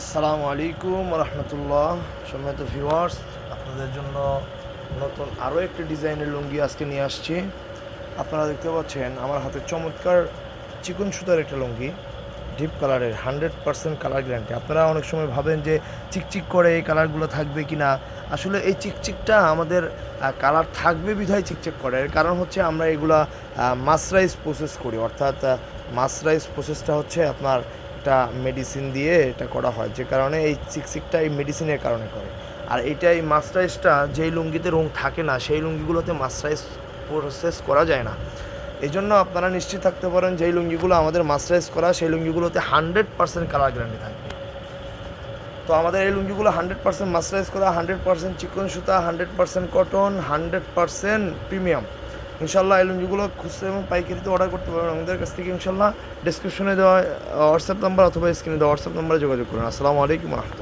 আসসালামু আলাইকুম রহমতুল্লাহ সম্মানিত ভিউয়ার্স, আপনাদের জন্য নতুন আরও একটি ডিজাইনের লুঙ্গি আজকে নিয়ে আসছি। আপনারা দেখতে পাচ্ছেন আমার হাতে চমৎকার চিকন সুতার একটা লুঙ্গি, ডিপ কালারের হান্ড্রেড পার্সেন্ট কালার গ্যারান্টি। আপনারা অনেক সময় ভাবেন যে চিকচিক করে এই কালারগুলো থাকবে কি না আসলে এই চিকচিকটা আমাদের কালার থাকবে বিধায় চিকচিক করে। এর কারণ হচ্ছে আমরা এগুলা মাসরাইজ প্রসেস করি। অর্থাৎ মাসরাইজ প্রসেসটা হচ্ছে আপনার একটা মেডিসিন দিয়ে এটা করা হয়, যে কারণে এই চিকচিকটা এই মেডিসিনের কারণে করে। আর এটা এই মাসরাইজটা যেই লুঙ্গিতে রং থাকে না, সেই লুঙ্গিগুলোতে মাসরাইজ প্রসেস করা যায় না। এই জন্য আপনারা নিশ্চিত থাকতে পারেন যেই লুঙ্গিগুলো আমাদের মাসরাইজ করা, সেই লুঙ্গিগুলোতে হান্ড্রেড পার্সেন্ট কালার গ্যারান্টি থাকবে। তো আমাদের এই লুঙ্গিগুলো হান্ড্রেড পার্সেন্ট মাসরাইজ করা হান্ড্রেড পার্সেন্ট চিকন সুতা hundred percent cotton hundred percent premium ইনশাল্লাহ এই লুঙ্গিগুলো এবং পাইকারিতে অর্ডার করতে পারবেন। আমাদের কাছ থেকে ইনশাল্লাহ ডিসক্রিপশনে দেওয়া হোয়াটসঅ্যাপ নাম্বার অথবা স্ক্রিনে দেওয়া হোয়াটসঅ্যাপ নাম্বারে যোগাযোগ করুন। আসসালামু আলাইকুম রহমতুল্লাহ।